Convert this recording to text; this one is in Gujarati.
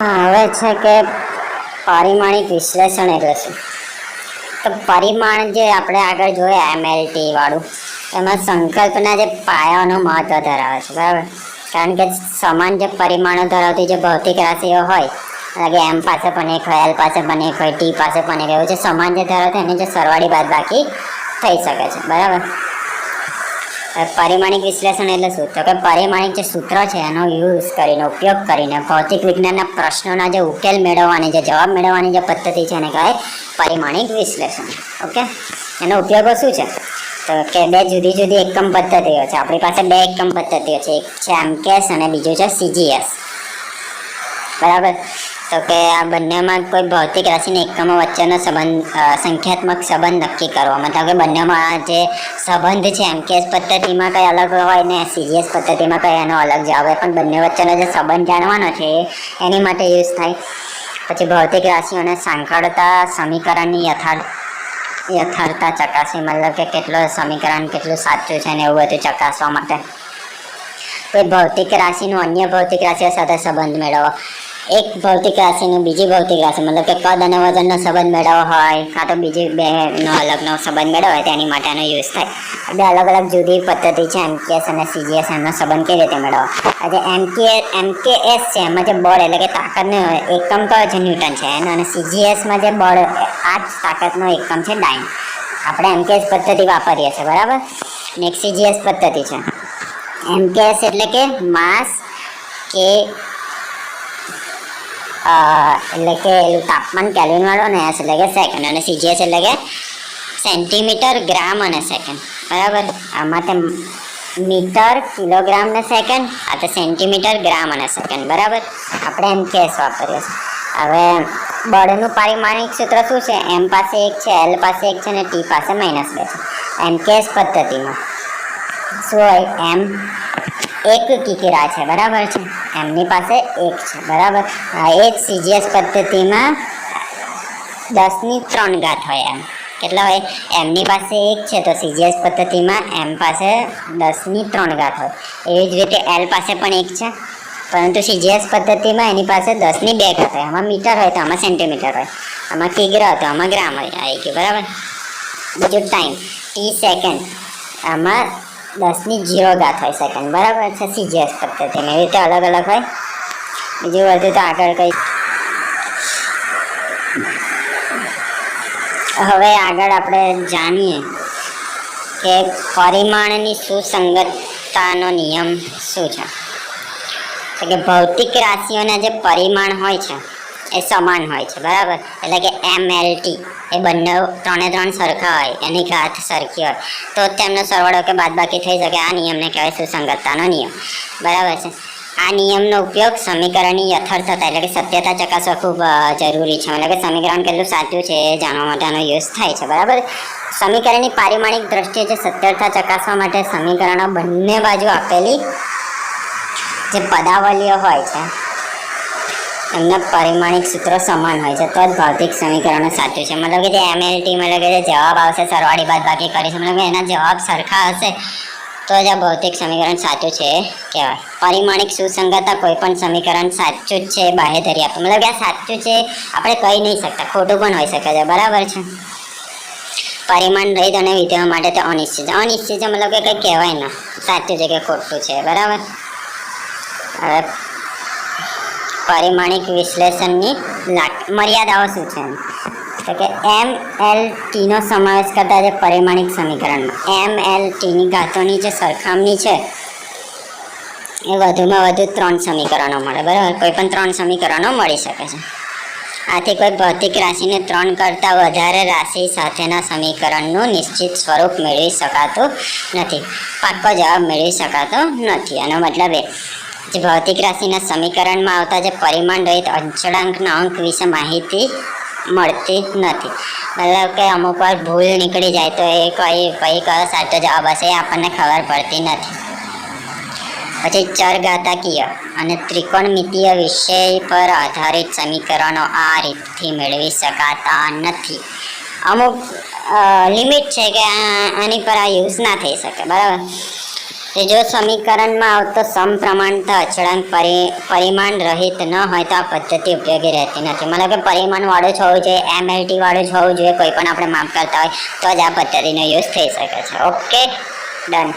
હવે છે કે પારિમાણિક વિશ્લેષણ એટલે શું? તો પરિમાણ જે આપણે આગળ જોયા એમએલટી વાળું, એમાં સંકલ્પના જે પાયાનો મહત્વ ધરાવે છે, બરાબર? કારણ કે સમાન જે પરિમાણો ધરાવતી જે ભૌતિક રાશિઓ હોય લાગે એમ પાસે પણ એક હોય એલ પાસે પણ એક હોય ટી પાસે પણ એક એવું જે સમાન જે ધરાવતા એની જે સરવાળી બાદ બાકી થઈ શકે છે, બરાબર? પરિમાણિક વિશ્લેષણ એટલે શું? તો કે પારિમાણિક જે સૂત્ર છે, એનો યુઝ કરીને, ઉપયોગ કરીને, ભૌતિક વિજ્ઞાનના પ્રશ્નોના જે ઉકેલ મેળવવાની, જે જવાબ મેળવવાની જે પદ્ધતિ છે, એને કહેવાય પારિમાણિક વિશ્લેષણ. ઓકે એનો ઉપયોગો શું છે? તો કે બે જુદી જુદી એકમ પદ્ધતિઓ છે. આપણી પાસે બે એકમ પદ્ધતિઓ છે. એક છે એમકેસ અને બીજું છે સીજીએસ બરાબર? તો કે આ બંનેમાં કોઈ ભૌતિક રાશિની એકમો વચ્ચેનો સંબંધ સંખ્યાત્મક સંબંધ નક્કી કરવો. મતલબ કે બંનેમાં જે સંબંધ છે, એમ કેસ પદ્ધતિમાં કંઈ અલગ હોય ને સીજીએસ પદ્ધતિમાં કંઈ એનો અલગ જવાબ હોય, પણ બંને વચ્ચેનો જે સંબંધ જાણવાનો છે, એની માટે યુઝ થાય. પછી ભૌતિક રાશિઓને સાંકળતા સમીકરણની યથાર્થ, યથાર્થતા ચકાસી. મતલબ કે કેટલો સમીકરણ કેટલું સાચું છે ને એવું બધું ચકાસવા માટે. કોઈ ભૌતિક રાશિનું અન્ય ભૌતિક રાશિઓ સાથે સંબંધ મેળવવો એક ભૌતિક રાશિનું બીજી ભૌતિક રાશિ, મતલબ કે કદ અને વજનનો સંબંધ મેળવવો હોય, કાં તો બીજી બેનો અલગનો સંબંધ મેળવવો હોય, તેની માટેનો યુઝ થાય. બે અલગ અલગ જુદી પદ્ધતિ છે એમકેએસ અને સીજીએસ એમનો સંબંધ કેવી રીતે મેળવવો? આજે એમકે એમકેએસ છે, એમાં જે બળ એટલે કે તાકાતનો એકમ કયો છે? ન્યૂટન છે. એનો અને સીજીએસમાં જે બળ આ જ તાકાતનો એકમ છે ડાઇન આપણે એમકેએસ પદ્ધતિ વાપરીએ છીએ, બરાબર? નેક્સ્ટ સીજીએસ પદ્ધતિ છે. એમકેએસ એટલે કે માસ કે એટલે કે એનું તાપમાન કેલ્વિન વાળો ને એસ એટલે કે સેકન્ડ અને સીજીએસ એટલે કે સેન્ટીમીટર ગ્રામ અને સેકન્ડ બરાબર? આમાં તે મીટર કિલોગ્રામ ને સેકન્ડ આ તો સેન્ટીમીટર ગ્રામ અને સેકન્ડ બરાબર? આપણે એમ કેસ વાપરીએ. છીએ હવે બળનું પારિમાણિક સૂત્ર શું છે? એમ પાસે એક છે એલ પાસે એક છે અને ટી પાસે માઇનસ બે છે. એમ કેસ પદ્ધતિમાં. શું હોય? એમ એક કિકિરા છે, બરાબર છે? એમની પાસે એક છે, બરાબર? એ જ સીજીએસ પદ્ધતિમાં દસની ત્રણ ઘાત હોય એમ. કેટલા હોય? એમની પાસે એક છે, તો સીજીએસ પદ્ધતિમાં એમ પાસે દસની ત્રણ ઘાત હોય. એવી જ રીતે એલ પાસે પણ એક છે, પરંતુ સીજીએસ પદ્ધતિમાં એની પાસે દસની બે ઘાત હોય. આમાં મીટર હોય તો આમાં સેન્ટીમીટર હોય. આમાં કિગ્રા તો આમાં ગ્રામ હોય. આવી ગયું બરાબર? બીજું ટાઈમ. T second. આમાં દસની જીરો ઘાત હોય સેકન્ડ બરાબર? છે સીજીએસ પદ્ધતિને એવી રીતે અલગ અલગ હોય. બીજું વધુ તો આગળ કંઈ હવે આગળ આપણે જાણીએ કે પરિમાણની સુસંગતતાનો નિયમ શું છે? કે ભૌતિક રાશિઓના જે પરિમાણ હોય છે એ સમાન હોય છે, બરાબર? એટલે કે એમ એલ ટી એ બંને ત્રણે ત્રણ સરખા હોય, એની ઘાત સરખી હોય. તો તેમનો સરવાળો કે બાદબાકી થઈ શકે, આ નિયમને કહેવાય સુસંગતતાનો નિયમ. બરાબર છે? આ નિયમનો ઉપયોગ સમીકરણની યથાર્થતા, એટલે કે સત્યતા ચકાસવા ખૂબ જરૂરી છે. એટલે કે સમીકરણ કેટલું સાચું છે એ જાણવા માટેનો યુઝ થાય છે, બરાબર? સમીકરણની પારિમાણિક દ્રષ્ટિએ જે સત્યતા ચકાસવા માટે સમીકરણો બંને બાજુ આપેલી જે પદાવલીઓ હોય છે એમના પરિમાણિક સૂત્રો સમાન હોય છે. તો જ ભૌતિક સમીકરણો સાચું છે. મતલબ કે જે એમએલટી મતલબ કે જે જવાબ આવશે, સરવાળી બાદ બાકી કરીશું. મતલબ કે એના જવાબ સરખા હશે. તો જ આ ભૌતિક સમીકરણ સાચું છે કહેવાય. પરિમાણિક સુસંગતતા કોઈ પણ સમીકરણ સાચું જ છે, બાહ્ય બાહેધરી આપતું મતલબ કે આ સાચું છે, આપણે કહી નહીં શકતા. ખોટું પણ હોઈ શકે છે. બરાબર છે? પરિમાણ રહિત અને વિધેયો માટે તો અનિશ્ચિત છે. અનિશ્ચિત છે મતલબ કે કંઈ કહેવાય ના. સાચું છે કે ખોટું છે? બરાબર? હવે પરિમાણિક વિશ્લેષણની મર્યાદાઓ શું છે? તો કે એમ એલ ટીનો સમાવેશ કરતા જે પરિમાણિક સમીકરણમાં એમ એલ ટીની ઘાતોની જે સરખામણી છે, એ વધુમાં વધુ ત્રણ સમીકરણો મળે, બરાબર? કોઈ પણ ત્રણ સમીકરણો મળી શકે છે. આથી કોઈ ભૌતિક રાશિને ત્રણ કરતાં વધારે રાશિ સાથેના સમીકરણનું નિશ્ચિત સ્વરૂપ મેળવી શકાતું નથી. પાક્કો જવાબ મેળવી શકાતો નથી. આનો મતલબ એ જે ભૌતિક રાશિના સમીકરણમાં આવતા જે પરિમાણ રહિત અચળાંકના અંક વિશે માહિતી મળતી નથી. મતલબ કે અમુક વાર ભૂલ નીકળી જાય તો એ કઈ કઈ કયો સાચો જવાબ હશે એ આપણને ખબર પડતી નથી. પછી ચરઘાતાકીય અને ત્રિકોણમિતીય વિષય પર આધારિત સમીકરણો આ રીતથી મેળવી શકાતા નથી. અમુક લિમિટ છે કે આની પર આ યુઝ ના થઈ શકે. બરાબર? એ જો સમીકરણમાં આવતો સમપ્રમાણતા અચળાંક પરિ, પરિમાણ રહિત ન હોય તો આ પદ્ધતિ ઉપયોગી રહેતી નથી. મતલબ કે પરિમાણવાળું જ હોવું જોઈએ એમએલટી વાળું જ હોવું જોઈએ, કોઈ પણ આપણે માપ કરતા હોય, તો જ આ પદ્ધતિનો યુઝ થઈ શકે છે. Okay done